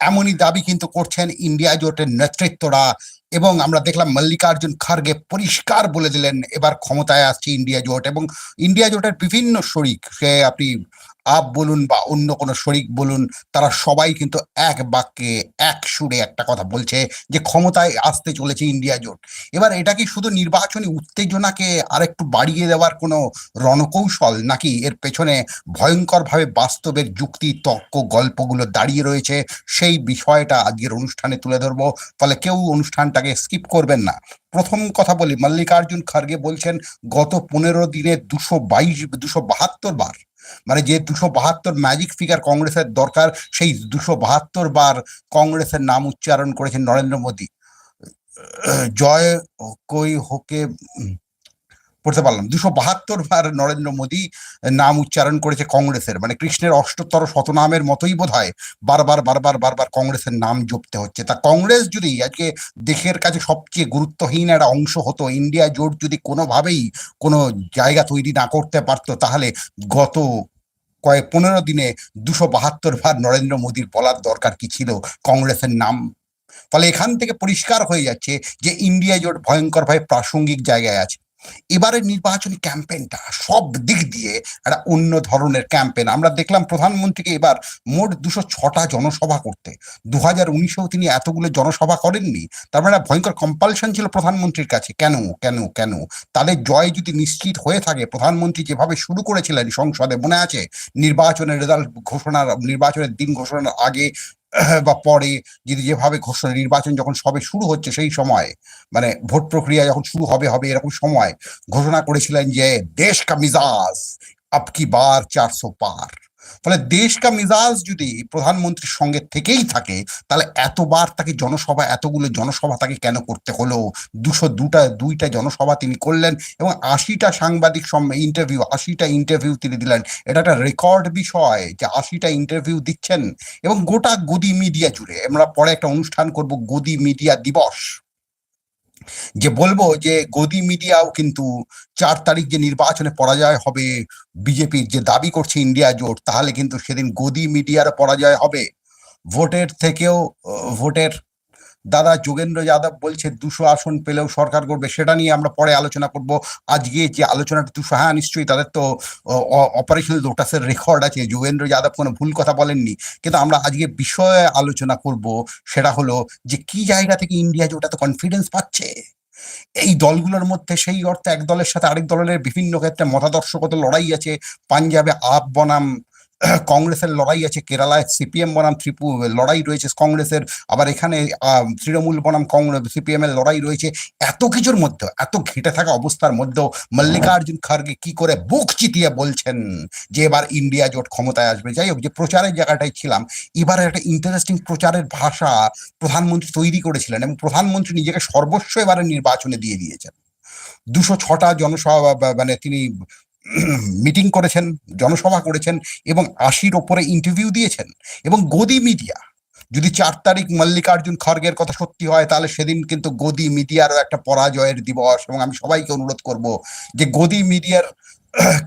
এমনই দাবি কিন্তু করছেন ইন্ডিয়া জোটের নেতৃত্বরা এবং আমরা দেখলাম মল্লিকার্জুন খার্গে পরিষ্কার বলে দিলেন, এবার ক্ষমতায় আসছে ইন্ডিয়া জোট এবং ইন্ডিয়া জোটের বিভিন্ন শরিক, সে আপনি আপ বলুন বা অন্য কোনো শরিক বলুন, তারা সবাই কিন্তু এক বাক্যে, এক সুরে একটা কথা বলছে যে ক্ষমতায় আসতে চলেছে ইন্ডিয়া জোট। এবার এটা কি শুধু নির্বাচনী উত্তেজনাকে আরেকটু বাড়িয়ে দেওয়ার কোনো রণকৌশল নাকি এর পেছনে ভয়ঙ্করভাবে বাস্তবের যুক্তি, তর্ক, গল্পগুলো দাঁড়িয়ে রয়েছে? সেই বিষয়টা আজকের অনুষ্ঠানে তুলে ধরবো। ফলে কেউ অনুষ্ঠানটাকে স্কিপ করবেন না। প্রথম কথা বলি, মল্লিকার্জুন খার্গে বলছেন, গত পনেরো দিনে দুশো বাইশ, দুশো বাহাত্তর বার মানে যে দুশো বাহাত্তর ম্যাজিক ফিগার কংগ্রেসের দরকার, সেই দুশো বাহাত্তর বার কংগ্রেসের নাম উচ্চারণ করেছেন নরেন্দ্র মোদী। জয় কই হোকে পড়তে পারলাম। দুশো বাহাত্তর বার নরেন্দ্র মোদী নাম উচ্চারণ করেছে কংগ্রেসের। মানে কৃষ্ণের অষ্টোত্তর শতনামের মতোই বোধ হয় বারবার বারবার বারবার কংগ্রেসের নাম জপতে হচ্ছে। তা কংগ্রেস যদি আজকে দেশের কাছে সবচেয়ে গুরুত্বহীন একটা অংশ হতো, ইন্ডিয়া জোট যদি কোনোভাবেই কোনো জায়গা তৈরি না করতে পারতো, তাহলে গত কয়েক পনেরো দিনে দুশো বাহাত্তর বার নরেন্দ্র মোদীর বলার দরকার কি ছিল কংগ্রেসের নাম? ফলে এখান থেকে পরিষ্কার হয়ে যাচ্ছে যে ইন্ডিয়া জোট ভয়ঙ্করভাবে প্রাসঙ্গিক জায়গায় আছে। এবারের নির্বাচনী ক্যাম্পেইনটা সব দিক দিয়ে একটা অন্য ধরনের ক্যাম্পেইন আমরা দেখলাম প্রধানমন্ত্রীকে এবার মোট দুশো ছটা জনসভা করতে। দু হাজার উনিশেও তিনি এতগুলো জনসভা করেননি। তার মানে ভয়ঙ্কর কম্পালশন ছিল প্রধানমন্ত্রীর কাছে। কেন? কেন? কেন? তাদের জয় যদি নিশ্চিত হয়ে থাকে, প্রধানমন্ত্রী যেভাবে শুরু করেছিলেন সংসদে, মনে আছে? নির্বাচনের রেজাল্ট ঘোষণার, নির্বাচনের দিন ঘোষণার আগে বা পরে যদি যেভাবে ঘোষণা, নির্বাচন যখন সবে শুরু হচ্ছে সেই সময় মানে ভোট প্রক্রিয়া যখন শুরু হবে হবে এরকম সময়, ঘোষণা করেছিলেন যে দেশ কা মিজাজ আপ কি বার চারশো পার। ফলে দেশ কা মিজাজ যদি প্রধানমন্ত্রীর সঙ্গে থেকেই থাকে, তাহলে এতবার তাকে জনসভা, এতগুলো জনসভা তাকে কেন করতে হলো? দুশো দুটা, দুইটা জনসভা তিনি করলেন এবং আশিটা সাংবাদিক ইন্টারভিউ আশিটা ইন্টারভিউ তিনি দিলেন। এটা একটা রেকর্ড বিষয় যে আশিটা ইন্টারভিউ দিচ্ছেন এবং গোটা গদি মিডিয়া জুড়ে। আমরা পরে একটা অনুষ্ঠান করব, গদি মিডিয়া দিবস। যে বলব যে গদি মিডিয়াও কিন্তু চার তারিখ যে নির্বাচনে পরাজয় হবে বিজেপির যে দাবি করছে ইন্ডিয়া জোট, তাহলে কিন্তু সেদিন গদি মিডিয়ার পরাজয় হবে। ভোটের থেকেও ভোটের দাদা যোগেন্দ্র যাদব বলছে, দুশো আসন পেলেও সরকার করবে, সেটা নিয়ে আমরা পরে আলোচনা করব। আজকে যে আলোচনাটা, দুশো হ্যাঁ নিশ্চয়ই তাদের তো অপারেশনাল লোটাসের রেকর্ড আছে। যোগেন্দ্র যাদব কোনো ভুল কথা বলেননি। কিন্তু আমরা আজকে বিষয়ে আলোচনা করব, সেটা হলো যে কি জায়গা থেকে ইন্ডিয়া জোট এত কনফিডেন্স পাচ্ছে? এই দলগুলোর মধ্যে সেই অর্থে এক দলের সাথে আরেক দলের বিভিন্ন ক্ষেত্রে মতাদর্শগত লড়াই আছে। পাঞ্জাবে আপ বনাম কংগ্রেসের লড়াই আছে, কেরালায় সিপিএম বনাম, ত্রিপু, লড়াই রয়েছে কংগ্রেসের, আবার এখানে তৃণমূল বনাম কংগ্রেস সিপিএম এর লড়াই রয়েছে। এত কিছুর মধ্যে এত ঘেটে থাকা অবস্থার মধ্যেও মল্লিকার্জুন খার্গে কি করে বুক চিতিয়ে বলছেন যে এবার ইন্ডিয়া জোট ক্ষমতায় আসবে। যাই হোক, যে প্রচারের জায়গাটায় ছিলাম, এবারে একটা ইন্টারেস্টিং প্রচারের ভাষা প্রধানমন্ত্রী তৈরি করেছিলেন এবং প্রধানমন্ত্রী নিজেকে সর্বস্ব এবারে নির্বাচনে দিয়ে দিয়েছেন। দুশো ছটা জনসভা মানে তিনি মিটিং করেছেন, জনসভা করেছেন এবং আশির ওপরে ইন্টারভিউ দিয়েছেন। এবং গদি মিডিয়া যদি চার তারিখ মল্লিকার্জুন খড়গের কথা সত্যি হয়, তাহলে সেদিন কিন্তু গদি মিডিয়ারও একটা পরাজয়ের দিবস এবং আমি সবাইকে অনুরোধ করব যে গদি মিডিয়ার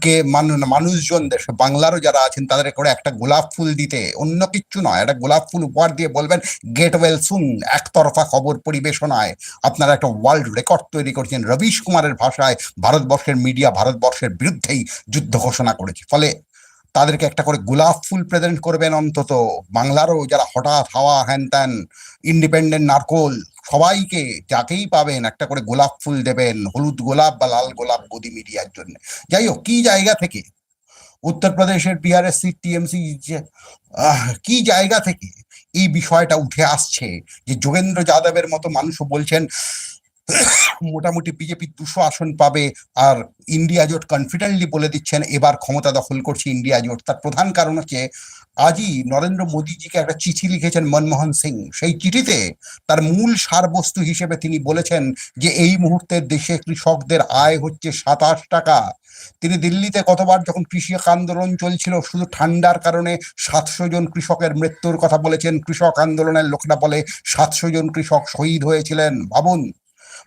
কে মানু- মানুষজন দেশে, বাংলারও যারা আছেন, তাদের করে একটা গোলাপ ফুল দিতে। অন্য কিচ্ছু নয়, একটা গোলাপ ফুল উপহার দিয়ে বলবেন গেট ওয়েল সুন একতরফা খবর পরিবেশনায়। আপনারা একটা ওয়ার্ল্ড রেকর্ড তৈরি করেছেন, রবিশ কুমারের ভাষায়, ভারতবর্ষের মিডিয়া ভারতবর্ষের বিরুদ্ধেই যুদ্ধ ঘোষণা করেছে। ফলে তাদেরকে একটা করে গোলাপ ফুল প্রেজেন্ট করবেন অন্তত। বাংলারও যারা হঠাৎ হাওয়া হ্যান ত্যান ইন্ডিপেন্ডেন্ট নারকোল সবাইকে যাকেই পাবেন, একটা করে গোলাপ ফুল দেবেন, হলুদ গোলাপ বা লাল গোলাপ গদি মিডিয়ার জন্য। যাই হোক, কি জায়গা থেকে? উত্তরপ্রদেশের বিহারের সিট টিএমসি কি জায়গা থেকে এই বিষয়টা উঠে আসছে যে যোগেন্দ্র যাদবের মতো মানুষও বলছেন মোটামুটি বিজেপি দুশো আসন পাবে আর ইন্ডিয়া জোট কনফিডেন্টলি বলে দিচ্ছেন, এবার ক্ষমতা দখল করছে ইন্ডিয়া জোট। তার প্রধান কারণ হচ্ছে, আজই নরেন্দ্র মোদীজিকে একটা চিঠি লিখেছেন মনমোহন সিং। সেই চিঠিতে তার মূল সারবস্তু হিসেবে তিনি বলেছেন যে, এই মুহূর্তে দেশে কৃষকদের আয় হচ্ছে সাতাশ টাকা। তিনি দিল্লিতে কতবার যখন কৃষি আন্দোলন চলছিল, শুধু ঠান্ডার কারণে সাতশো জন কৃষকের মৃত্যুর কথা বলেছেন। কৃষক আন্দোলনের লোকরা বলে, সাতশো জন কৃষক শহীদ হয়েছিলেন। ভাবুন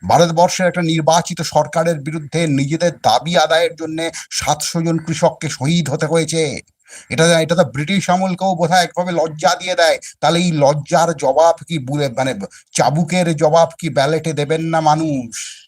ভারতবর্ষের একটা নির্বাচিত সরকারের বিরুদ্ধে নিজেদের দাবি আদায়ের জন্য সাতশো জন কৃষককে শহীদ হতে হয়েছে। এটা এটা তো ব্রিটিশ আমলকেও বোধ হয় একভাবে লজ্জা দিয়ে দেয়। তাহলে এই লজ্জার জবাব কি বুলে- মানে চাবুকের জবাব কি ব্যালেটে দেবেন না মানুষ?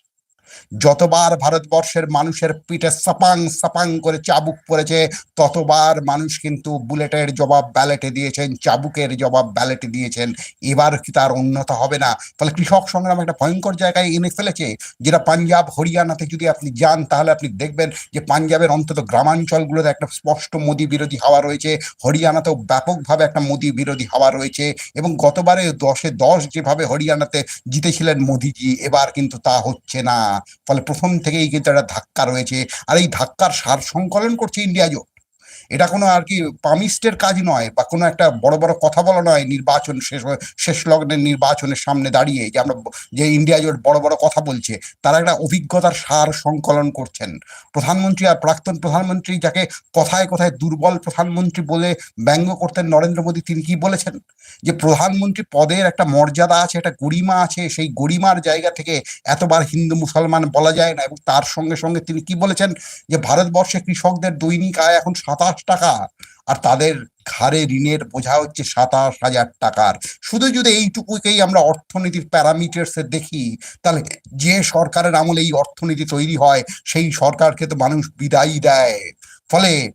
যতবার ভারতবর্ষের মানুষের পিঠে সাপাং সাপাং করে চাবুক পড়েছে, ততবার মানুষ কিন্তু বুলেটের জবাব ব্যালেটে দিয়েছেন, চাবুকের জবাব ব্যালেটে দিয়েছেন। এবার কি তার উন্নত হবে না? ফলে কৃষক সংগ্রাম একটা ভয়ঙ্কর জায়গায় এনে ফেলেছে, যেটা পাঞ্জাব, হরিয়ানাতে যদি আপনি যান, তাহলে আপনি দেখবেন যে পাঞ্জাবের অন্তত গ্রামাঞ্চলগুলোতে একটা স্পষ্ট মোদী বিরোধী হাওয়া রয়েছে, হরিয়ানাতেও ব্যাপকভাবে একটা মোদী বিরোধী হাওয়া রয়েছে এবং গতবারে দশে দশ যেভাবে হরিয়ানাতে জিতেছিলেন মোদিজি, এবার কিন্তু তা হচ্ছে না। ফলে প্রথম থেকেই কিন্তু একটা ধাক্কা রয়েছে। আর এই ধাক্কার সার সংকলন করছে ইন্ডিয়া জোট। এটা কোনো আর কি পামিস্টের কাজ নয় বা কোনো একটা বড় বড় কথা বলা নয়, নির্বাচন শেষ শেষ লগ্নের নির্বাচনের সামনে দাঁড়িয়ে যে আমরা যে ইন্ডিয়া জোট বড় বড় কথা বলছে, তারা একটা অভিজ্ঞতার সার সংকলন করছেন। প্রধানমন্ত্রী আর প্রাক্তন প্রধানমন্ত্রী যাকে কথায় কথায় দুর্বল প্রধানমন্ত্রী বলে ব্যঙ্গ করতেন নরেন্দ্র মোদী, তিনি কি বলেছেন? যে প্রধানমন্ত্রী পদের একটা মর্যাদা আছে, একটা গরিমা আছে, সেই গরিমার জায়গা থেকে এতবার হিন্দু মুসলমান বলা যায় না এবং তার সঙ্গে সঙ্গে তিনি কি বলেছেন? যে ভারতবর্ষে কৃষকদের দৈনিক আয় এখন সাতাশ টাকা। আর তাদের ঘাড়ে ঋণের বোঝা হচ্ছে সাতাশ হাজার টাকার। শুধু যদি এইটুকুকেই আমরা অর্থনীতির প্যারামিটার্সে দেখি, তাহলে যে সরকারের আমলে এই অর্থনীতি তৈরি হয়, সেই সরকারকে তো মানুষ বিদায় দেয়। ফলে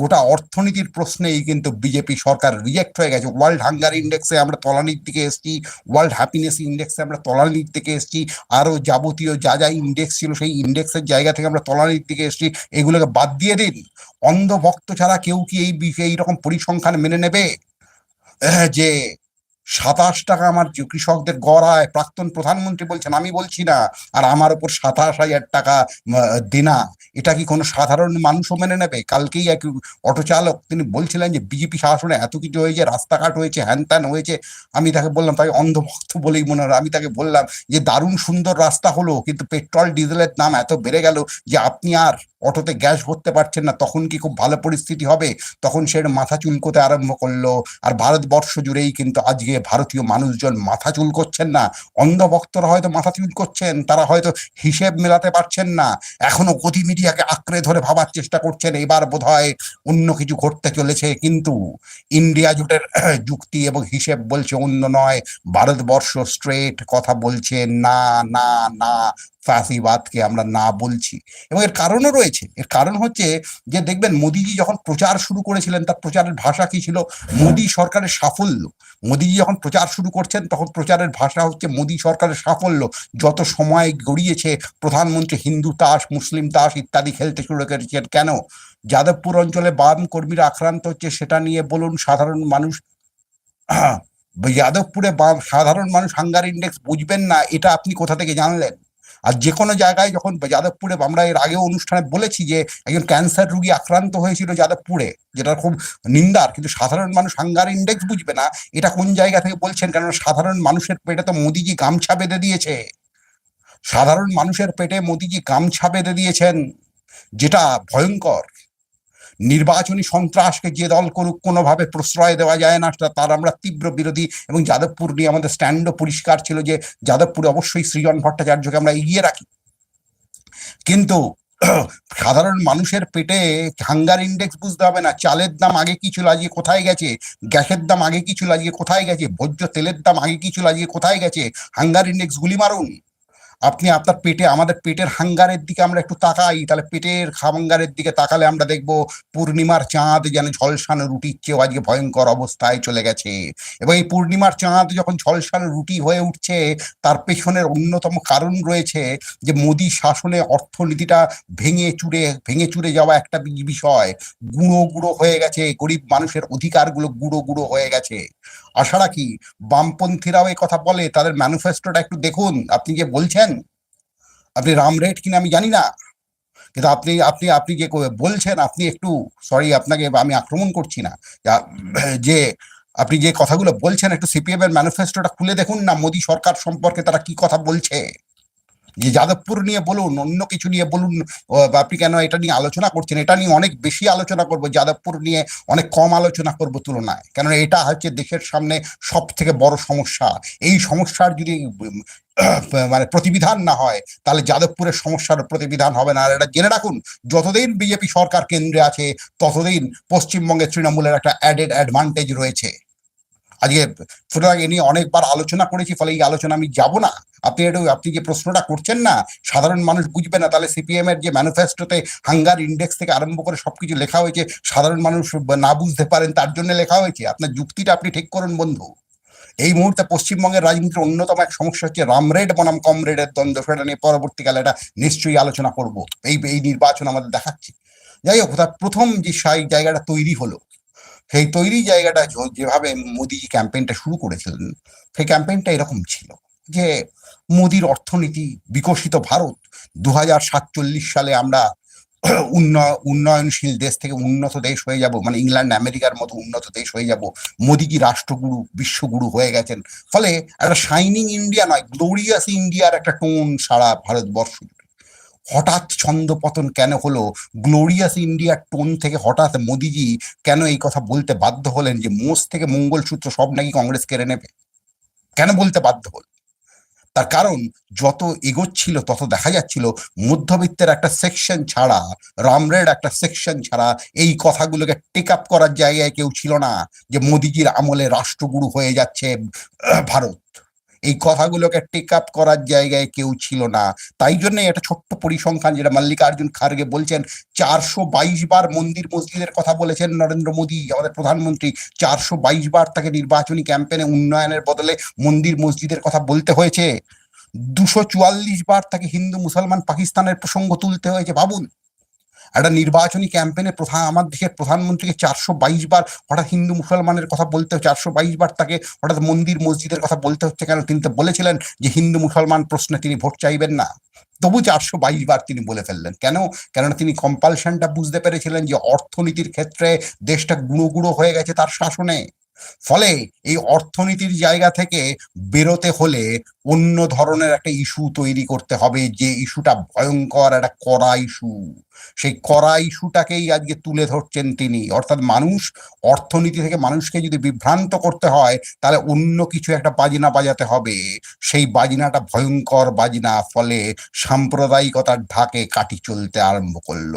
গোটা অর্থনীতির প্রশ্নেই কিন্তু বিজেপি সরকার রিজেক্ট হয়ে গেছে। ওয়ার্ল্ড হাঙ্গার ইন্ডেক্সে আমরা তলানির দিকে এসেছি ওয়ার্ল্ড হ্যাপিনেস ইন্ডেক্সে আমরা তলানির দিকে এসেছি, আরও যাবতীয় যা যা ইন্ডেক্স ছিল সেই ইন্ডেক্সের জায়গা থেকে আমরা তলানির দিকে এসেছি। এগুলোকে বাদ দিয়ে দিন। অন্ধভক্ত ছাড়া কেউ কি এই বিষয়ে এইরকম পরিসংখ্যান মেনে নেবে? যে সাতাশ টাকা আমার কৃষকদের গড়ায়। প্রাক্তন প্রধানমন্ত্রী বলছেন, আমি বলছি না, আর আমার উপর সাতাশ হাজার টাকা দেনা। এটা কি কোনো সাধারণ মানুষও মেনে নেবে? কালকেই এক অটো চালক, তিনি বলছিলেন যে, বিজেপি শাসনে এত কিছু হয়েছে, রাস্তাঘাট হয়েছে হ্যান ত্যান হয়েছে। আমি তাকে বললাম তাকে অন্ধভক্ত বলেই মনে হয়। আমি তাকে বললাম যে, দারুণ সুন্দর রাস্তা হলো, কিন্তু পেট্রোল, ডিজেলের দাম এত বেড়ে গেল যে, আপনি আর অটোতে গ্যাস ভরতে পারছেন না, তখন কি খুব ভালো পরিস্থিতি হবে? তখন সে মাথা চুলকোতে আরম্ভ করল। আর ভারতবর্ষ জুড়েই কিন্তু আজকে ভারতীয় মানুষজন মাথা চুল করছেন না। অন্ধভক্তরা হয়তো মাথা চুল করছেন, তারা হয়তো হিসেব মেলাতে পারছেন না। এখনও গতি মিডিয়াকে আঁকড়ে ধরে ভাবার চেষ্টা করছেন, এবার বোধহয় অন্য কিছু ঘটতে চলেছে। কিন্তু ইন্ডিয়া জোটের যুক্তি এবং হিসেব বলছে অন্য নয়। ভারতবর্ষ স্ট্রেট কথা বলছে না না না। ফ্যাসিবাদকে আমরা না বলছি। এবং এর কারণও রয়েছে। এর কারণ হচ্ছে যে, দেখবেন মোদিজি যখন প্রচার শুরু করেছিলেন, তার প্রচারের ভাষা কি ছিল? মোদী সরকারের সাফল্য। মোদিজি যখন প্রচার শুরু করছেন, তখন প্রচারের ভাষা হচ্ছে মোদী সরকারের সাফল্য। যত সময় গড়িয়েছে, প্রধানমন্ত্রী হিন্দু তাস, মুসলিম তাস ইত্যাদি খেলতে শুরু করেছেন, কেন? যাদবপুর অঞ্চলে বাম কর্মীরা আক্রান্ত হচ্ছে, সেটা নিয়ে বলুন, সাধারণ মানুষ যাদবপুরে সাধারণ মানুষ হাঙ্গার ইন্ডেক্স বুঝবেন না, এটা আপনি কোথা থেকে জানলেন? আর যে কোনো জায়গায় যখন যাদবপুরে, আমরা এর আগে অনুষ্ঠানে বলেছি যে একজন ক্যান্সার রুগী আক্রান্ত হয়েছিল যাদবপুরে যেটা খুব নিন্দার কিন্তু সাধারণ মানুষ হাঙ্গার ইন্ডেক্স বুঝবে না, এটা কোন জায়গা থেকে বলছেন? কারণ সাধারণ মানুষের পেটে তো মোদিজি গামছা বেঁধে দিয়েছে। সাধারণ মানুষের পেটে মোদিজি গামছা বেঁধে দিয়েছেন, যেটা ভয়ঙ্কর। নির্বাচনী সন্ত্রাসকে যে দল করুক, কোনোভাবে প্রশ্রয় দেওয়া যায় না। তার আমরা তীব্র বিরোধী এবং যাদবপুর নিয়ে আমাদের স্ট্যান্ডও পরিষ্কার ছিল যে যাদবপুরে অবশ্যই সৃজন ভট্টাচার্যকে আমরা এগিয়ে রাখি। কিন্তু সাধারণ মানুষের পেটে হাঙ্গার ইন্ডেক্স বুঝতে হবে না। চালের দাম আগে কি ছিল, আজকে কোথায় গেছে? গ্যাসের দাম আগে কি ছিল, আজকে কোথায় গেছে? ভোজ্য তেলের দাম আগে কি ছিল, আজকে কোথায় গেছে? হাঙ্গার ইন্ডেক্স গুলি মারুন। আপনি আপনার পেটে, আমাদের পেটের হাঙ্গারের দিকে আমরা একটু তাকাই, তাহলে পেটের হাঙ্গারের দিকে তাকালে আমরা দেখব পূর্ণিমার চাঁদ যেন ঝলসানো রুটির চেয়েও আজকে ভয়ঙ্কর অবস্থায় চলে গেছে। এবং এই পূর্ণিমার চাঁদ যখন ঝলসানো রুটি হয়ে উঠছে, তার পেছনের অন্যতম কারণ রয়েছে যে মোদী শাসনে অর্থনীতিটা ভেঙে চুরে ভেঙে চুরে যাওয়া একটা বিষয়। গুঁড়ো গুঁড়ো হয়ে গেছে, গরিব মানুষের অধিকারগুলো গুঁড়ো গুঁড়ো হয়ে গেছে। আশা রাখি বামপন্থীরাও এই কথা বলে, তাদের ম্যানিফেস্টোটা একটু দেখুন। আপনি যে বলছেন আপনি রাম রেট কিনা আমি জানি না। কিন্তু আপনি আপনি আপনি যে বলছেন, আপনি একটু সরি আপনাকে আমি আক্রমণ করছি না। যে আপনি যে কথাগুলো বলছেন, একটু সিপিএম এর ম্যানিফেস্টোটা খুলে দেখুন না, মোদী সরকার সম্পর্কে তারা কি কথা বলছে। যে যাদবপুর নিয়ে বলুন, অন্য কিছু নিয়ে বলুন আপনি কেন এটা নিয়ে আলোচনা করছেন? এটা নিয়ে অনেক বেশি আলোচনা করব, যাদবপুর নিয়ে অনেক কম আলোচনা করব তুলনায়। কেন এটা হচ্ছে দেশের সামনে সব থেকে বড় সমস্যা। এই সমস্যার যদি মানে প্রতিবিধান না হয়, তাহলে যাদবপুরের সমস্যার প্রতিবিধান হবে না। আর এটা জেনে রাখুন, যতদিন বিজেপি সরকার কেন্দ্রে আছে, ততদিন পশ্চিমবঙ্গের তৃণমূলের একটা অ্যাডেড অ্যাডভান্টেজ রয়েছে। আজকে সুতরাং এ নিয়ে অনেকবার আলোচনা করেছি, ফলে এই আলোচনা আমি যাব না। আপনি একটু, আপনি যে প্রশ্নটা করছেন না, সাধারণ মানুষ বুঝবে না, তাহলে সিপিএম এর যে ম্যানিফেস্টোতে হাঙ্গার ইন্ডেক্স থেকে আরম্ভ করে সবকিছু লেখা হয়েছে, সাধারণ মানুষ না বুঝতে পারেন, তার জন্য লেখা হয়েছে। আপনার যুক্তিটা আপনি ঠিক করুন বন্ধু। এই মুহূর্তে পশ্চিমবঙ্গের রাজনীতির অন্যতম এক সমস্যা হচ্ছে রামরেড বনাম কমরেডের দ্বন্দ্ব। সেটা নিয়ে পরবর্তীকালে এটা নিশ্চয়ই আলোচনা করব। এই এই নির্বাচন আমাদের দেখাচ্ছে। যাই হোক প্রথম যে সাই জায়গাটা তৈরি হলো সেই তৈরি জায়গাটা যেভাবে মোদি ক্যাম্পেইনটা শুরু করেছিলেন, সেই ক্যাম্পেইনটা এরকম ছিল যে মোদির অর্থনীতি বিকশিত ভারত দু হাজার সাতচল্লিশ সালে আমরা উন্ন- উন্নয়নশীল দেশ থেকে উন্নত দেশ হয়ে যাব মানে ইংল্যান্ড, আমেরিকার মতো উন্নত দেশ হয়ে যাব, মোদি কি রাষ্ট্রগুরু, বিশ্বগুরু হয়ে গেছেন, ফলে একটা শাইনিং ইন্ডিয়া নয় গ্লোরিয়াস ইন্ডিয়ার একটা টোন সারা ভারতবর্ষ। হঠাৎ ছন্দপতন কেন হলো? গ্লোরিয়াস ইন্ডিয়ার টোন থেকে হঠাৎ মোদিজি কেন এই কথা বলতে বাধ্য হলেন যে মোষ থেকে মঙ্গলসূত্র সব নাকি কংগ্রেস কেড়ে নেবে? কেন বলতে বাধ্য হল? তার কারণ যত এগোচ্ছিল, তত দেখা যাচ্ছিল মধ্যবিত্তের একটা সেকশন ছাড়া রামরেড একটা সেকশন ছাড়া এই কথাগুলোকে টেক আপ করার জায়গায় কেউ ছিল না যে মোদিজির আমলে রাষ্ট্রগুরু হয়ে যাচ্ছে ভারত। এই কথাগুলোকে টেক আপ করার জায়গায় কেউ ছিল না। তাই জন্য একটা ছোট্ট পরিসংখ্যান যেটা মল্লিকার্জুন খার্গে বলছেন, চারশো বাইশ বার মন্দির মসজিদের কথা বলেছেন নরেন্দ্র মোদী, আমাদের প্রধানমন্ত্রী। চারশো বাইশ বার তাকে নির্বাচনী ক্যাম্পেনে উন্নয়নের বদলে মন্দির মসজিদের কথা বলতে হয়েছে। দুশো চুয়াল্লিশ বার তাকে হিন্দু, মুসলমান, পাকিস্তানের প্রসঙ্গ তুলতে হয়েছে। ভাবুন একটা নির্বাচনী ক্যাম্পেনে প্রধান, আমার দেশের প্রধানমন্ত্রীকে চারশো বাইশ বার হঠাৎ হিন্দু মুসলমানের কথা বলতে চারশো বাইশ বার তাকে হঠাৎ মন্দির, মসজিদের কথা বলতে হচ্ছে কেন? তিনি তো বলেছিলেন যে হিন্দু মুসলমান প্রশ্নে তিনি ভোট চাইবেন না। তবু চারশো বাইশ বার তিনি বলে ফেললেন। কেন? কেননা তিনি কম্পালশনটা বুঝতে পেরেছিলেন যে অর্থনীতির ক্ষেত্রে দেশটা গুঁড়ো গুঁড়ো হয়ে গেছে তার শাসনে? ফলে এই অর্থনীতির জায়গা থেকে বেরোতে হলে অন্য ধরনের একটা ইস্যু তৈরি করতে হবে, যে ইস্যুটা ভয়ঙ্কর একটা কড়া ইস্যু। সেই কড়া ইস্যুটাকেই আজকে তুলে ধরছেন তিনি। অর্থাৎ মানুষ, অর্থনীতি থেকে মানুষকে যদি বিভ্রান্ত করতে হয়, তাহলে অন্য কিছু একটা বাজিনা বাজাতে হবে। সেই বাজিনাটা ভয়ঙ্কর বাজিনা, ফলে সাম্প্রদায়িকতার ঢাকে কাটি চলতে আরম্ভ করল।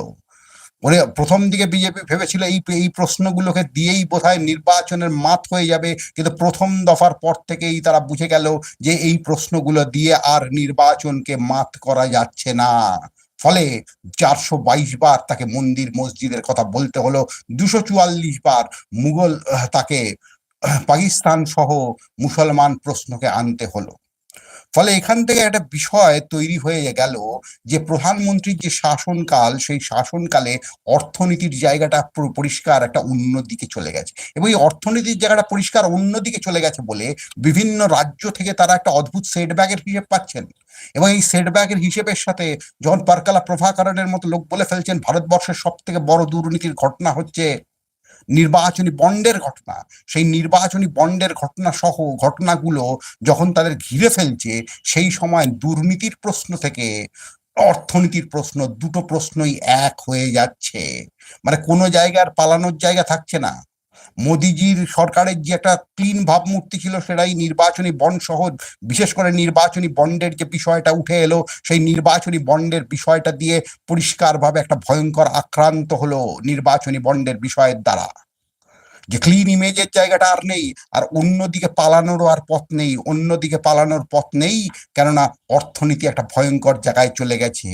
ওরে প্রথম দিকে বিজেপি ভেবেছিল এই এই প্রশ্নগুলোকে দিয়েই বোধহয় নির্বাচনের মাত হয়ে যাবে। কিন্তু প্রথম দফার পর থেকেই তারা বুঝে গেল যে এই প্রশ্নগুলো দিয়ে আর নির্বাচনকে মাত করা যাচ্ছে না। ফলে চারশো বাইশ বার তাকে মন্দির মসজিদের কথা বলতে হলো, দুশো চুয়াল্লিশ বার মুঘল তাকে পাকিস্তান সহ মুসলমান প্রশ্নকে আনতে হলো। ফলে এখান থেকে একটা বিষয় তৈরি হয়ে গেল যে প্রধানমন্ত্রীর যে শাসনকাল, সেই শাসনকালে অর্থনীতির জায়গাটা পরিষ্কার একটা অন্য দিকে চলে গেছে। এবং এই অর্থনীতির জায়গাটা পরিষ্কার অন্য দিকে চলে গেছে বলে বিভিন্ন রাজ্য থেকে তারা একটা অদ্ভুত সেটব্যাকের হিসেব পাচ্ছেন। এবং এই সেটব্যাকের হিসেবের সাথে যখন পারকালা প্রভাকরণের মতো লোক বলে ফেলছেন, ভারতবর্ষের সব থেকে বড় দুর্নীতির ঘটনা হচ্ছে নির্বাচনী বন্ডের ঘটনা, সেই নির্বাচনী বন্ডের ঘটনা সহ ঘটনাগুলো যখন তাদের ঘিরে ফেলছে, সেই সময় দুর্নীতির প্রশ্ন থেকে অর্থনীতির প্রশ্ন, দুটো প্রশ্নই এক হয়ে যাচ্ছে। মানে কোনো জায়গার পালানোর জায়গা থাকছে না। মোদিজির সরকারের যে একটা ক্লিন ভাবমূর্তি ছিল, সেটাই নির্বাচনী বন্ড সহ, বিশেষ করে নির্বাচনী বন্ডের যে বিষয়টা উঠে এলো, সেই নির্বাচনী বন্ডের বিষয়টা দিয়ে পরিষ্কারভাবে একটা ভয়ঙ্কর আক্রান্ত হলো নির্বাচনী বন্ডের বিষয়ের দ্বারা। যে ক্লিন ইমেজের জায়গাটা আর নেই, আর অন্যদিকে পালানোরও আর পথ নেই, অন্যদিকে পালানোর পথ নেই, কেননা অর্থনীতি একটা ভয়ঙ্কর জায়গায় চলে গেছে।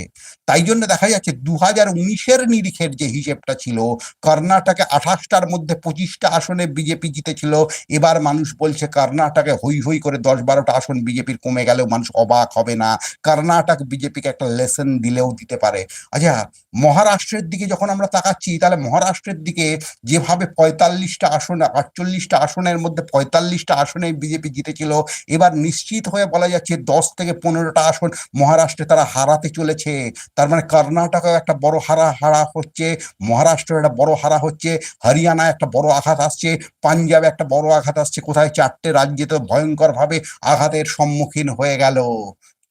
তাই জন্য দেখা যাচ্ছে দু হাজার উনিশের নিরিখের যে হিসেবটা ছিল, কর্ণাটকে আঠাশটার মধ্যে পঁচিশটা আসনে বিজেপি জিতেছিল। এবার মানুষ বলছে কর্ণাটকে হই হই করে দশ বারোটা আসন বিজেপির কমে গেলেও মানুষ অবাক হবে না। কর্ণাটক বিজেপিকে একটা লেসন দিলেও দিতে পারে। আচ্ছা মহারাষ্ট্রের দিকে যখন আমরা তাকাচ্ছি, তাহলে মহারাষ্ট্রের দিকে যেভাবে পঁয়তাল্লিশটা আসন, আটচল্লিশটা আসনের মধ্যে পঁয়তাল্লিশটা আসনে বিজেপি জিতেছিল, এবার নিশ্চিত হয়ে বলা যাচ্ছে দশ থেকে পনেরোটা আসন মহারাষ্ট্রে তারা হারাতে চলেছে। তার মানে কর্ণাটকেও একটা বড় হারা হারা হচ্ছে মহারাষ্ট্র একটা বড় হারা হচ্ছে হরিয়ানা একটা বড় আঘাত আসছে, পাঞ্জাবে একটা বড় আঘাত আসছে, কোথায় চারটে রাজ্যে তো ভয়ঙ্কর ভাবে আঘাতের সম্মুখীন হয়ে গেল।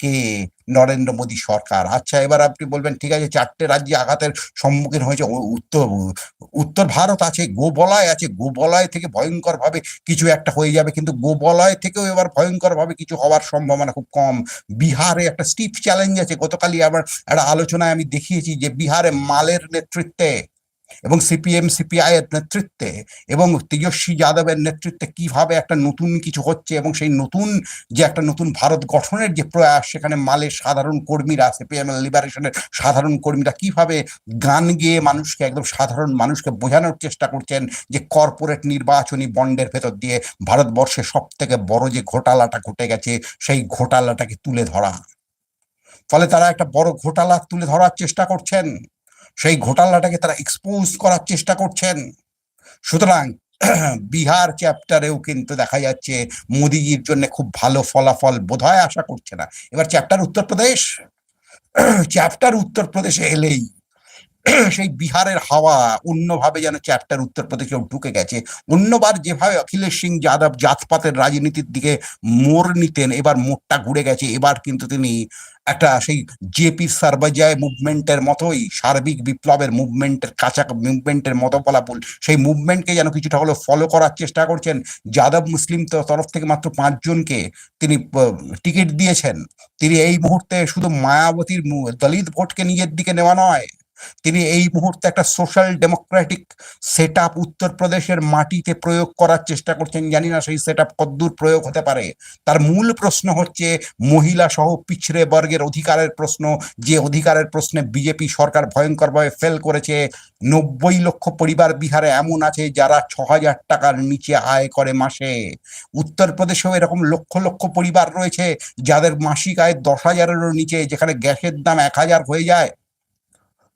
কে? নরেন্দ্র মোদী সরকার। আচ্ছা এবার আপনি বলবেন, ঠিক আছে, চারটে রাজ্যে আঘাতের সম্মুখীন হয়েছে। উত্তর উত্তর ভারত আছে, গোবলায় আছে। গোবলায় থেকে ভয়ঙ্করভাবে কিছু একটা হয়ে যাবে, কিন্তু গোবলায় থেকেও এবার ভয়ঙ্করভাবে কিছু হওয়ার সম্ভাবনা খুব কম। বিহারে একটা স্টিফ চ্যালেঞ্জ আছে। গতকালই আবার একটা আলোচনায় আমি দেখিয়েছি যে বিহারে মালের নেতৃত্বে এবং সিপিএম সিপিআই এর নেতৃত্বে এবং তেজস্বী যাদবের নেতৃত্বে কীভাবে একটা নতুন কিছু হচ্ছে এবং সেই নতুন যে একটা নতুন ভারত গঠনের যে প্রয়াস, সেখানে মালের সাধারণ কর্মীরা সিপিএম লিবারেশনের সাধারণ কর্মীরা কীভাবে গান গেয়ে মানুষকে, একদম সাধারণ মানুষকে বোঝানোর চেষ্টা করছেন যে কর্পোরেট নির্বাচনী বন্ডের ভেতর দিয়ে ভারতবর্ষে সব থেকে বড় যে ঘোটালাটা ঘটে গেছে, সেই ঘোটালাটাকে তুলে ধরা। ফলে তারা একটা বড় ঘোটালা তুলে ধরার চেষ্টা করছেন। সেই ঘোটালাটাকে তারা এক্সপোজ করার চেষ্টা করছেন। সুতরাং বিহার চ্যাপ্টারেও কিন্তু দেখা যাচ্ছে মোদিজির জন্য খুব ভালো ফলাফল বোধ হয় আশা করছে না। এবার চ্যাপ্টার উত্তরপ্রদেশ চ্যাপ্টার উত্তরপ্রদেশে এলেই সেই বিহারের হাওয়া অন্যভাবে যেন চ্যাপ্টার উত্তরপ্রদেশেও ঢুকে গেছে। অন্যবার যেভাবে অখিলেশ সিং যাদব জাতপাতের রাজনীতির দিকে মোড় নিতেন, এবার মোড়টা ঘুরে গেছে। এবার কিন্তু তিনি একটা সেই জেপি সার্বাজয় মুভমেন্টের মতোই, সার্বিক বিপ্লবের মুভমেন্টের কাঁচা মুভমেন্টের মতো বলা ভুল, সেই মুভমেন্টকে যেন কিছুটা হলেও ফলো করার চেষ্টা করছেন। যাদব মুসলিম তরফ থেকে মাত্র পাঁচজনকে তিনি টিকিট দিয়েছেন। তিনি এই মুহূর্তে শুধু মায়াবতীর দলিত ভোটকে নিজের দিকে নেওয়া নয় তিনি এই মুহূর্তে একটা সোশ্যাল ডেমোক্রেটিক সেট আপ উত্তরপ্রদেশের মাটিতে প্রয়োগ করার চেষ্টা করছেন। জানি না সেই সেট আপ কদ্দূর প্রয়োগ হতে পারে। তার মূল প্রশ্ন হচ্ছে, মহিলা সহ পিছড়ে বর্গের অধিকারের প্রশ্ন। যে অধিকারের প্রশ্নে বিজেপি সরকার ভয়ঙ্করভাবে ফেল করেছে, নব্বই লক্ষ পরিবার বিহারে এমন আছে যারা ছ হাজার টাকার নিচে আয় করে মাসে। উত্তরপ্রদেশেও এরকম লক্ষ লক্ষ পরিবার রয়েছে, যাদের মাসিক আয় দশ হাজারেরও নিচে, যেখানে গ্যাসের দাম এক হাজার হয়ে যায়।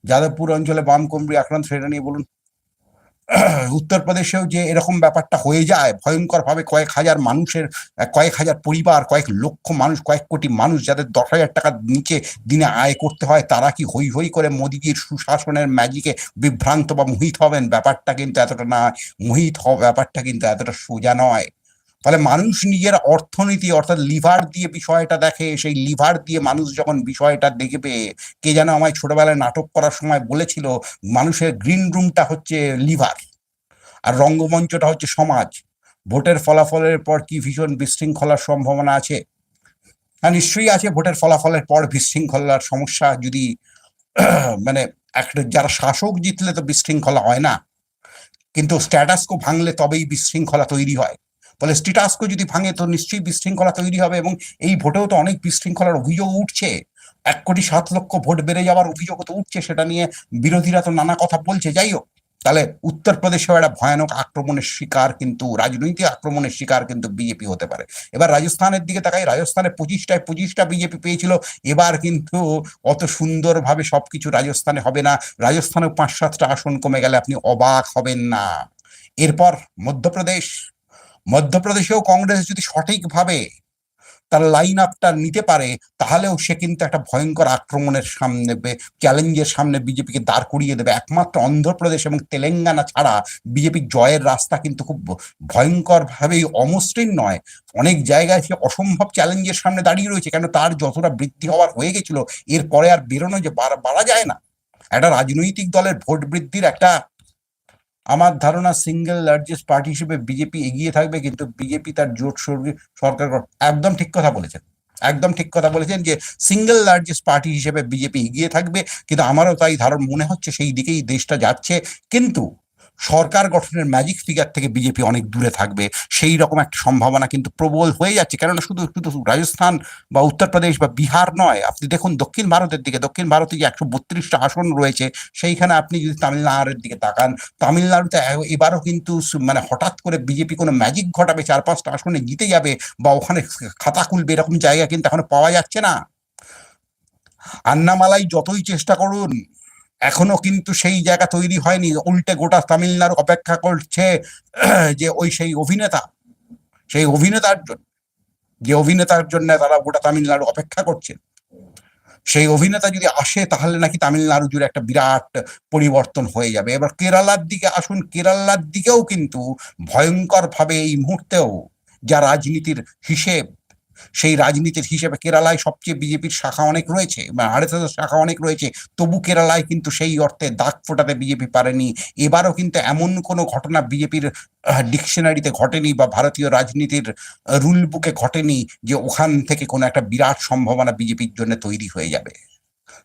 যাদবপুর অঞ্চলে বাম আক্রান্ত, সেটা নিয়ে বলুন। উত্তরপ্রদেশেও যে এরকম ব্যাপারটা হয়ে যায় ভয়ঙ্কর ভাবে কয়েক হাজার মানুষের, কয়েক হাজার পরিবার, কয়েক লক্ষ মানুষ, কয়েক কোটি মানুষ যাদের দশ হাজার টাকার নিচে দিনে আয় করতে হয়, তারা কি হই হই করে মোদিজির সুশাসনের ম্যাজিকে বিভ্রান্ত বা মোহিত হবেন? ব্যাপারটা কিন্তু এতটা না, মোহিত হওয়া ব্যাপারটা কিন্তু এতটা সোজা নয়। ফলে মানুষ নিজের অর্থনীতি, অর্থাৎ লিভার দিয়ে বিষয়টা দেখে, সেই লিভার দিয়ে মানুষ যখন বিষয়টা দেখবে, কে যেন আমায় ছোটবেলায় নাটক করার সময় বলেছিল, মানুষের গ্রিন রুমটা হচ্ছে লিভার আর রঙ্গমঞ্চটা হচ্ছে সমাজ। ভোটের ফলাফলের পর কি ভীষণ বিশৃঙ্খলার সম্ভাবনা আছে? হ্যাঁ নিশ্চয়ই আছে ভোটের ফলাফলের পর বিশৃঙ্খলার সমস্যা যদি মানে একটা যারা শাসক জিতলে তো বিশৃঙ্খলা হয় না। কিন্তু স্ট্যাটাসকো ভাঙলে তবেই বিশৃঙ্খলা তৈরি হয়। ফলে স্ট্যাটাসকো যদি ভাঙে, তো নিশ্চয়ই বিশৃঙ্খলা তৈরি হবে এবং এই ভোটেও তো অনেক বিশৃঙ্খলার অভিযোগ উঠছে। এক কোটি সাত লক্ষ ভোট বেড়ে যাওয়ার অভিযোগ তো উঠছে, সেটা নিয়ে বিরোধীরা তো নানা কথা বলছে। যাই হোক, তাহলে উত্তরপ্রদেশেও একটা ভয়ানক আক্রমণের শিকার কিন্তু, রাজনৈতিক আক্রমণের শিকার কিন্তু বিজেপি হতে পারে। এবার রাজস্থানের দিকে তাকাই, রাজস্থানে পঁচিশটায় পঁচিশটা বিজেপি পেয়েছিল। এবার কিন্তু অত সুন্দরভাবে সবকিছু রাজস্থানে হবে না। রাজস্থানেও পাঁচ সাতটা আসন কমে গেলে আপনি অবাক হবেন না। এরপর মধ্যপ্রদেশ। মধ্যপ্রদেশেও কংগ্রেস যদি সঠিকভাবে তার লাইন আপটা নিতে পারে, তাহলেও সে কিন্তু একটা ভয়ঙ্কর আক্রমণের সামনে চ্যালেঞ্জের সামনে বিজেপিকে দাঁড় করিয়ে দেবে। একমাত্র অন্ধ্রপ্রদেশ এবং তেলেঙ্গানা ছাড়া বিজেপির জয়ের রাস্তা কিন্তু খুব ভয়ঙ্কর ভাবেই অমসৃণ নয়। অনেক জায়গায় সে অসম্ভব চ্যালেঞ্জের সামনে দাঁড়িয়ে রয়েছে, কেন তার যতটা বৃদ্ধি হওয়ার হয়ে গেছিল, এরপরে আর বেরোনো যে বাড়া যায় না। একটা রাজনৈতিক দলের ভোট বৃদ্ধির একটা আমার ধারণা সিঙ্গেল লার্জেস্ট পার্টি হিসেবে বিজেপি এগিয়ে থাকবে, কিন্তু বিজেপি তার জোট সরকার একদম ঠিক কথা বলেছেন। একদম ঠিক কথা বলেছেন যে সিঙ্গেল লার্জেস্ট পার্টি হিসেবে বিজেপি এগিয়ে থাকবে, কিন্তু আমারও তাই ধারণ, মনে হচ্ছে সেই দিকেই দেশটা যাচ্ছে। কিন্তু সরকার গঠনের ম্যাজিক ফিগার থেকে বিজেপি অনেক দূরে থাকবে। সেই রকম একটা সম্ভাবনা কিন্তু প্রবল হয়ে যাচ্ছে। কেননা শুধু শুধু রাজস্থান বা উত্তরপ্রদেশ বা বিহার নয়, আপনি দেখুন দক্ষিণ ভারতের দিকে, দক্ষিণ ভারতে যে একশো বত্রিশটা আসন রয়েছে, সেইখানে আপনি যদি তামিলনাড়ুর দিকে তাকান, তামিলনাড়ুতে এবারও কিন্তু মানে হঠাৎ করে বিজেপি কোনো ম্যাজিক ঘটাবে, চার পাঁচটা আসনে জিতে যাবে বা ওখানে খাতা খুলবে, এরকম জায়গা কিন্তু এখনও পাওয়া যাচ্ছে না। আন্নামালাই যতই চেষ্টা করুন এখনও কিন্তু সেই জায়গা তৈরি হয়নি। উল্টে গোটা তামিলনাড়ু অপেক্ষা করছে যে ওই সেই অভিনেতা। সেই অভিনেতার জন্য যে অভিনেতার জন্য তারা গোটা তামিলনাড়ু অপেক্ষা করছে। সেই অভিনেতা যদি আসে, তাহলে নাকি তামিলনাড়ু জুড়ে একটা বিরাট পরিবর্তন হয়ে যাবে। এবার কেরালার দিকে আসুন। কেরালার দিকেও কিন্তু ভয়ঙ্কর ভাবে এই মুহূর্তেও যা রাজনীতির হিসেব সেই রাজনীতির হিসেবে কেরালায় সবচেয়ে বিজেপির শাখা অনেক রয়েছে আরএসএস শাখা অনেক রয়েছে, তবু কেরালায় কিন্তু সেই অর্থে দাগ ফোটাতে বিজেপি পারেনি। এবারও কিন্তু এমন কোনো ঘটনা বিজেপির ডিকশনারিতে ঘটেনি বা ভারতীয় রাজনীতির রুল বুকে ঘটেনি যে ওখান থেকে কোনো একটা বিরাট সম্ভাবনা বিজেপির জন্য তৈরি হয়ে যাবে।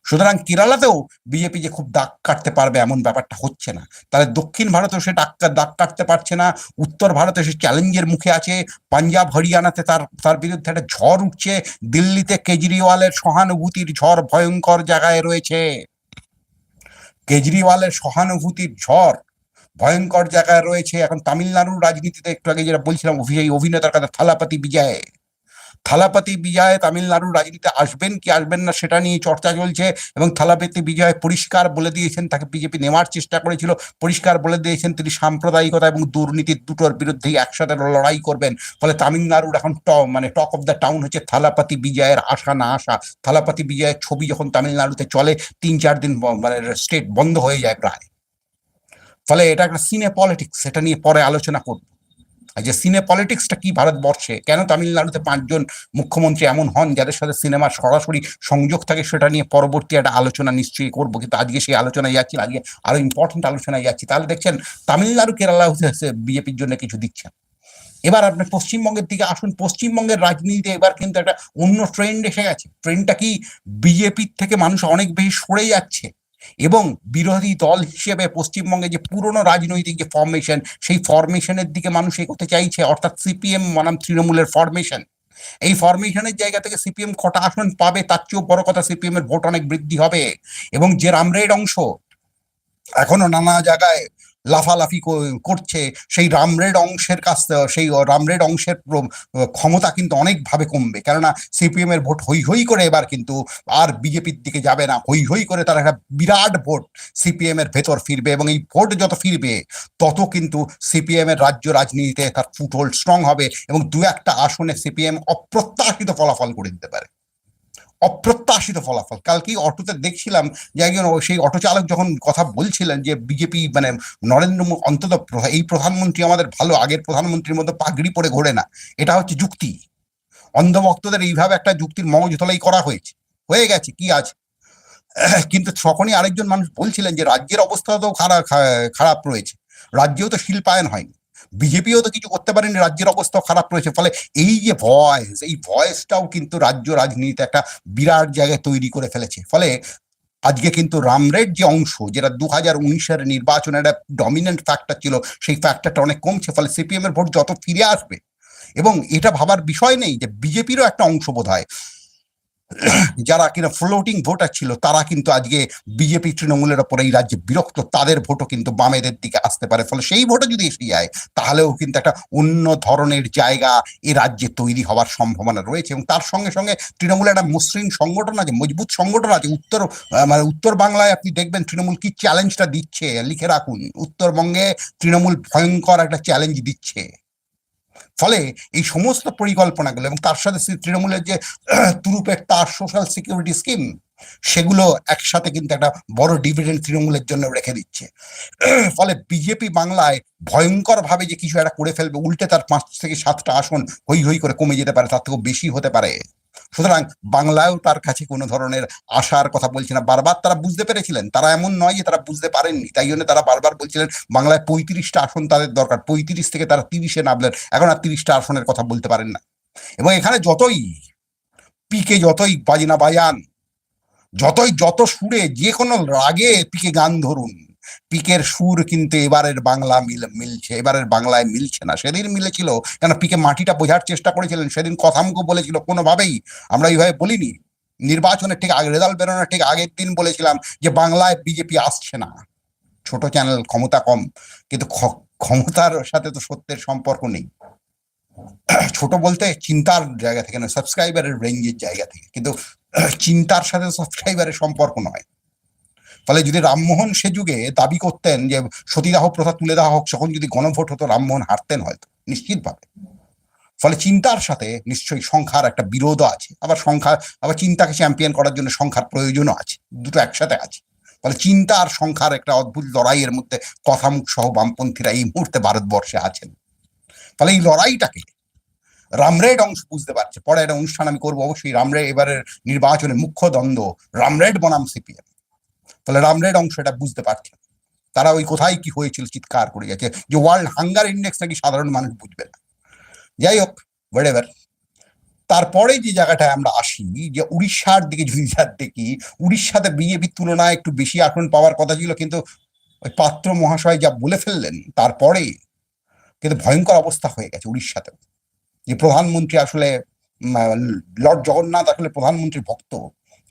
সুতরাং কেরালাতেও বিজেপি যে খুব দাগ কাটতে পারবে এমন ব্যাপারটা হচ্ছে না। তাহলে দক্ষিণ ভারতেও সে দাগ দাগ কাটতে পারছে না, উত্তর ভারতে সে চ্যালেঞ্জের মুখে আছে, পাঞ্জাব, হরিয়ানাতে তার তার বিরুদ্ধে একটা ঝড় উঠছে, দিল্লিতে কেজরিওয়ালের সহানুভূতির ঝড় ভয়ঙ্কর জায়গায় রয়েছে। কেজরিওয়ালের সহানুভূতির ঝড় ভয়ঙ্কর জায়গায় রয়েছে। এখন তামিলনাড়ুর রাজনীতিতে একটু আগে যেটা বলছিলাম অভি- অভিনেতার কথা, থালাপাতি বিজয়। থালাপাতি বিজয় তামিলনাড়ুর রাজনীতিতে আসবেন, কি আসবেন না সেটা নিয়ে চর্চা চলছে এবং থালাপাতি বিজয় পরিষ্কার বলে দিয়েছেন, তাকে বিজেপি নেওয়ার চেষ্টা করেছিল, পরিষ্কার বলে দিয়েছেন তিনি সাম্প্রদায়িকতা এবং দুর্নীতির দুটোর বিরুদ্ধেই একসাথে লড়াই করবেন। ফলে তামিলনাড়ুর এখন ট মানে টক অফ দ্য টাউন হচ্ছে থালাপাতি বিজয়ের আশা না আসা থালাপাতি বিজয়ের ছবি যখন তামিলনাড়ুতে চলে, তিন চার দিন মানে স্টেট বন্ধ হয়ে যায় প্রায়। ফলে এটা একটা সিনে পলিটিক্স, সেটা নিয়ে পরে আলোচনা করব। যে সিনে পলিটিক্সটা কি ভারতবর্ষে? কেন তামিলনাড়ুতে পাঁচজন মুখ্যমন্ত্রী এমন হন যাদের সাথে সিনেমার সরাসরি সংযোগ থাকে সেটা নিয়ে পরবর্তী একটা আলোচনা নিশ্চয়ই করব। কিন্তু আজকে সেই আলোচনায় যাচ্ছি আজকে আরও ইম্পর্টেন্ট আলোচনায় যাচ্ছি। তাহলে দেখছেন, তামিলনাড়ু কেরালা বিজেপির জন্য কিছু দিচ্ছে। এবার আপনি পশ্চিমবঙ্গের দিকে আসুন। পশ্চিমবঙ্গের রাজনীতিতে এবার কিন্তু একটা অন্য ট্রেন্ড এসে গেছে। ট্রেন্ডটা কি? বিজেপির থেকে মানুষ অনেক বেশি সরে যাচ্ছে। এবং বিরোধী দল হিসেবে পশ্চিমবঙ্গে যে পুরনো রাজনৈতিক যে ফর্মেশন সেই ফর্মেশনের দিকে মানুষ এগোতে চাইছে, অর্থাৎ সিপিএম বনাম তৃণমূলের ফর্মেশন এই ফর্মেশনের জায়গা থেকে সিপিএম কটা আসন পাবে, তার চেয়েও বড় কথা সিপিএম এর ভোট অনেক বৃদ্ধি হবে। এবং যে রামরেড অংশ, এখনও নানা জায়গায় লাফালাফি করছে, সেই রামরেড অংশের কাছ, সেই রামরেড অংশের ক্ষমতা কিন্তু অনেকভাবে কমবে। কেননা সিপিএম এর ভোট হই হই করে এবার কিন্তু আর বিজেপির দিকে যাবে না। হই হই করে তার একটা বিরাট ভোট সিপিএম এর ভেতর ফিরবে এবং এই ভোট যত ফিরবে, তত কিন্তু সিপিএম এর রাজ্য রাজনীতিতে তার ফুটহোল্ড স্ট্রং হবে এবং দু একটা আসনে সিপিএম অপ্রত্যাশিত ফলাফল করে দিতে পারে। অপ্রত্যাশিত ফলাফল। কালকেই অটোতে দেখছিলাম যে একজন সেই অটো চালক যখন কথা বলছিলেন যে বিজেপি মানে নরেন্দ্র অন্তত এই প্রধানমন্ত্রী আমাদের ভালো, আগের প্রধানমন্ত্রীর মতো পাগড়ি পরে ঘোরে না। এটা হচ্ছে যুক্তি। অন্ধভক্তদের এইভাবে একটা যুক্তির মগজ ধলাই করা হয়েছে। হয়ে গেছে, কি আছে? কিন্তু তখনই আরেকজন মানুষ বলছিলেন যে রাজ্যের অবস্থা তো খারাপ খারাপ রয়েছে। রাজ্যেও তো শিল্পায়ন হয়নি। বিজেপিও তো কিছু করতে পারেনি, রাজ্যের অবস্থা খারাপ রয়েছে। ফলে এই যে ভয়েস এই ভয়েসটাও কিন্তু রাজ্য রাজনীতিতে একটা বিরাট জায়গায় তৈরি করে ফেলেছে। ফলে আজকে কিন্তু রামরেড যে অংশ, যেটা দু হাজার উনিশের নির্বাচনের একটা ডমিনেন্ট ফ্যাক্টর ছিল, সেই ফ্যাক্টরটা অনেক কমছে। ফলে সিপিএম এর ভোট যত ফিরে আসবে, এবং এটা ভাবার বিষয় নেই যে বিজেপিরও একটা অংশ বোধ হয় যারা কিনা ফ্লোটিং ভোটার ছিল, তারা কিন্তু আজকে বিজেপি তৃণমূলের ওপর এই রাজ্যে বিরক্ত। তাদের ভোটও কিন্তু বামেদের দিকে আসতে পারে। ফলে সেই ভোটও যদি এসে যায়, তাহলেও কিন্তু একটা অন্য ধরনের জায়গা এ রাজ্যে তৈরি হওয়ার সম্ভাবনা রয়েছে। এবং তার সঙ্গে সঙ্গে তৃণমূলের একটা মসৃণ সংগঠন আছে, মজবুত সংগঠন আছে। উত্তর মানে উত্তর বাংলায় আপনি দেখবেন তৃণমূল কি চ্যালেঞ্জটা দিচ্ছে, লিখে রাখুন। উত্তরবঙ্গে তৃণমূল ভয়ঙ্কর একটা চ্যালেঞ্জ দিচ্ছে। ফলে এই সমস্ত পরিকল্পনাগুলো এবং তার সাথে তৃণমূলের যে তুরুপের তার সোশ্যাল সিকিউরিটি স্কিম সেগুলো একসাথে কিন্তু একটা বড় ডিভিডেন্ড তৃণমূলের জন্য রেখে দিচ্ছে। ফলে বিজেপি বাংলায় ভয়ঙ্কর ভাবে যে কিছু একটা করে ফেলবে, উল্টে তার পাঁচ থেকে সাতটা আসন হই হই করে কমে যেতে পারে, তার থেকেও বেশি হতে পারে। সুতরাং বাংলায়ও তার কাছে কোনো ধরনের আশার কথা বলছে না। বারবার তারা বুঝতে পেরেছিলেন, তারা এমন নয় যে তারা বুঝতে পারেননি। তাই জন্য তারা বারবার বলছিলেন, বাংলায় পঁয়ত্রিশটা আসন তাদের দরকার। পঁয়ত্রিশ থেকে তারা তিরিশে নামলেন, এখন আর তিরিশটা আসনের কথা বলতে পারেন না। এবং এখানে যতই পিকে যতই বাজনা বাজান, যতই যত সুরে যে কোনো রাগে পিকে গান ধরুন পিকের সুর কিন্তু এবারের বাংলা মিল, মিলছে, এবারের বাংলায় মিলছে না। সেদিন মিলেছিল, কেন পিকে মাটিটা বোঝার চেষ্টা করেছিলেন, সেদিন কথামুখো বলেছিল কোনোভাবেই। আমরা এইভাবে বলিনি। নির্বাচনের ঠিক আগে, রেজাল্ট বেরোনোর ঠিক আগের দিন বলেছিলাম যে বাংলায় বিজেপি আসছে না। ছোট চ্যানেল, ক্ষমতা কম, কিন্তু ক্ষমতার সাথে তো সত্যের সম্পর্ক নেই। ছোট বলতে চিন্তার জায়গা থেকে না সাবস্ক্রাইবারের রেঞ্জের জায়গা থেকে। কিন্তু চিন্তার সাথে সাবস্ক্রাইবারের সম্পর্ক নয়। ফলে যদি রামমোহন সে যুগে দাবি করতেন যে সতীদাহ প্রথা তুলে দেওয়া হোক, তখন যদি গণভোট হতো, রামমোহন হারতেন হয়তো, নিশ্চিতভাবে। ফলে চিন্তার সাথে নিশ্চয়ই সংখ্যার একটা বিরোধও আছে। আবার সংখ্যা, আবার চিন্তাকে চ্যাম্পিয়ন করার জন্য সংখ্যার প্রয়োজনও আছে, দুটো একসাথে আছে। ফলে চিন্তা আর সংখ্যার একটা অদ্ভুত লড়াইয়ের মধ্যে কথামুখ সহ বামপন্থীরা এই মুহূর্তে ভারতবর্ষে আছেন। ফলে এই লড়াইটাকে রামরেড অংশ বুঝতে পারছে। পরে একটা অনুষ্ঠান আমি করব, অবশ্যই রামরেড এবারের নির্বাচনের মুখ্য দ্বন্দ্ব রামরেড বনাম সিপিএম। ফলে রামরেড অংশ এটা বুঝতে পারছে। তারা ওই কোথায় কি হয়েছিল, চিৎকার করে গেছে। যে ওয়ার্ল্ড হাঙ্গার ইন্ডেক্স নাকি সাধারণ মানুষ বুঝবে না। যাই হোক এভার তারপরে যে জায়গাটায় আমরা আসি, যে উড়িষ্যার দিকে যদি দেখি, উড়িষ্যাতে বিজেপির তুলনায় একটু বেশি আসন পাওয়ার কথা ছিল, কিন্তু ওই পাত্র মহাশয় যা বলে ফেললেন, তারপরে কিন্তু ভয়ঙ্কর অবস্থা হয়ে গেছে উড়িষ্যাতেও। যে প্রধানমন্ত্রী আসলে লর্ড জগন্নাথ আসলে প্রধানমন্ত্রীর ভক্ত।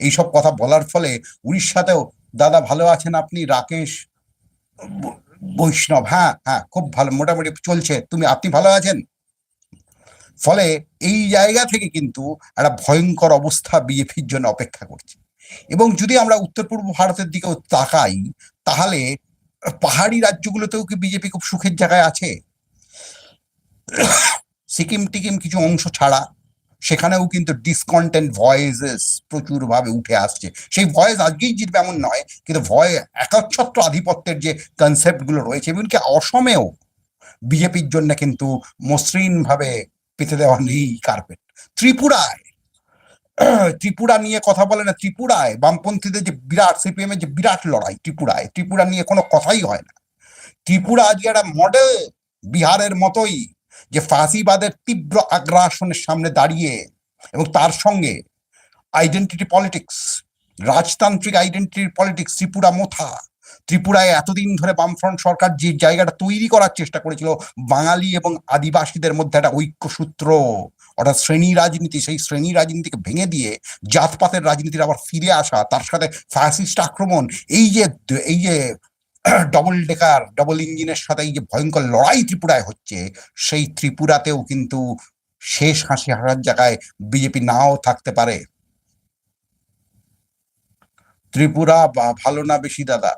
এইসব কথা বলার ফলে উড়িষ্যাতেও দাদা ভালো আছেন আপনি? রাকেশ, বৈষ্ণব হ্যাঁ হ্যাঁ খুব ভালো, মোটামুটি চলছে। তুমি, আপনি ভালো আছেন? ফলে এই জায়গা থেকে কিন্তু একটা ভয়ঙ্কর অবস্থা বিজেপির জন্য অপেক্ষা করছে। এবং যদি আমরা উত্তর পূর্ব ভারতের দিকেও তাকাই, তাহলে পাহাড়ি রাজ্যগুলোতেও কি বিজেপি খুব সুখের জায়গায় আছে? সিকিম টিকিম কিছু অংশ ছাড়া সেখানেও কিন্তু ডিসকন্টেন্ট ভয়েসেস প্রচুর ভাবে উঠে আসছে। সেই ভয়েস আজকেই জিতবে এমন নয়, কিন্তু ভয় একচ্ছত্র আধিপত্যের যে কনসেপ্টগুলো রয়েছে, এমনকি অসমেও বিজেপির জন্য কিন্তু মসৃণ ভাবে পেতে দেওয়া নেই কার্পেট ত্রিপুরায়, ত্রিপুরা নিয়ে কথা বলে না, ত্রিপুরায় বামপন্থীদের যে বিরাট সিপিএম এর যে বিরাট লড়াই ত্রিপুরায়, ত্রিপুরা নিয়ে কোনো কথাই হয় না। ত্রিপুরা আজকে একটা মডেল বিহারের মতোই। যে ফাঁসিবাদের তীব্র আগ্রাসনের সামনে দাঁড়িয়ে এবং তার সঙ্গে আইডেন্টিটি পলিটিক্স রাজতান্ত্রিক আইডেন্টিটি পলিটিক্স ত্রিপুরা মোথা। ত্রিপুরায় এতদিন ধরে বামফ্রন্ট সরকার যে জায়গাটা তৈরি করার চেষ্টা করেছিল, বাঙালি এবং আদিবাসীদের মধ্যে একটা ঐক্যসূত্র, অর্থাৎ শ্রেণি রাজনীতি, সেই শ্রেণি রাজনীতিকে ভেঙে দিয়ে জাতপাতের রাজনীতির আবার ফিরে আসা, তার সাথে ফ্যাসিস্ট আক্রমণ, এই যে এই যে ডবল ডেকার ডবল ইঞ্জিনের সাথে এই যে ভয়ঙ্কর লড়াই ত্রিপুরায় হচ্ছে, সেই ত্রিপুরাতেও কিন্তু শেষ হাসি হারার জায়গায় বিজেপি নাও থাকতে পারে। ত্রিপুরা বা ভালো না বেশি, দাদা?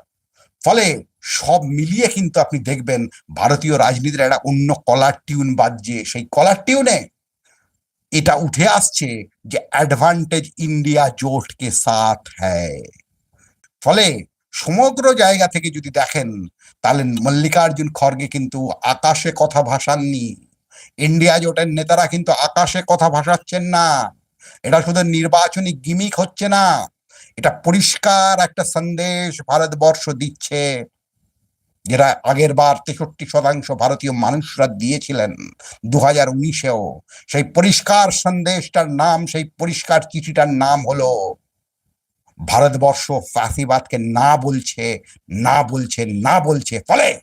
ফলে সব মিলিয়ে কিন্তু আপনি দেখবেন ভারতীয় রাজনীতির একটা অন্য কলার টিউন বাজছে। সেই কলার টিউনে এটা উঠে আসছে যে অ্যাডভান্টেজ ইন্ডিয়া জোট কে সাথ হ্যায় ফলে সমগ্র জায়গা থেকে যদি দেখেন, তাহলে মল্লিকার্জুন খড়গে কিন্তু আকাশে কথা ভাসাননি। ইন্ডিয়া জোটের নেতারা কিন্তু আকাশে কথা ভাসাচ্ছেন না। এটা শুধু নির্বাচনী গিমিক হচ্ছে না, এটা পরিষ্কার একটা সন্দেশ ভারতবর্ষ দিচ্ছে। যেটা আগের বার তেষট্টি শতাংশ ভারতীয় মানুষরা দিয়েছিলেন দু হাজার উনিশেও। সেই পরিষ্কার সন্দেশটার নাম, সেই পরিষ্কার চিঠিটার নাম হলো ভারতবর্ষ ফ্যাসিবাদকে না বলছে না বলছে না বলছে, ফলে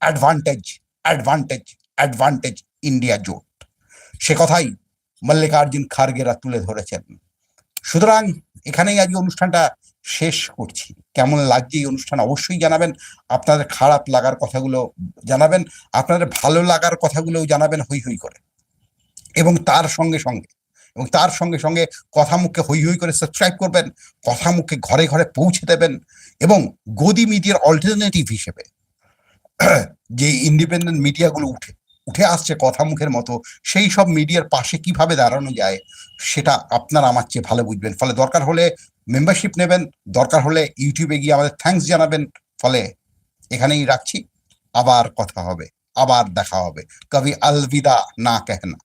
অ্যাডভান্টেজ অ্যাডভান্টেজ অ্যাডভান্টেজ ইন্ডিয়া জোট। সে কথাই মল্লিকার্জুন খার্গেরা তুলে ধরেছেন। সুতরাং এখানেই আজকে অনুষ্ঠানটা শেষ করছি। কেমন লাগছে এই অনুষ্ঠান অবশ্যই জানাবেন। আপনাদের খারাপ লাগার কথাগুলো জানাবেন। আপনাদের ভালো লাগার কথাগুলোও জানাবেন হই হই করে। এবং তার সঙ্গে সঙ্গে এবং তার সঙ্গে সঙ্গে কথা মুখে হই হই করে সাবস্ক্রাইব করবেন কথা মুখে ঘরে ঘরে পৌঁছে দেবেন এবং গদি মিডিয়ার অল্টারনেটিভ হিসেবে যে ইন্ডিপেন্ডেন্ট মিডিয়াগুলো উঠে উঠে আসছে কথা মুখের মতো, সেই সব মিডিয়ার পাশে কীভাবে দাঁড়ানো যায় সেটা আপনারা আমার চেয়ে ভালো বুঝবেন। ফলে দরকার হলে মেম্বারশিপ নেবেন, দরকার হলে ইউটিউবে গিয়ে আমাদের থ্যাঙ্কস জানাবেন, ফলে এখানেই রাখছি। আবার কথা হবে, আবার দেখা হবে। কবি আলবিদা না কেহনা।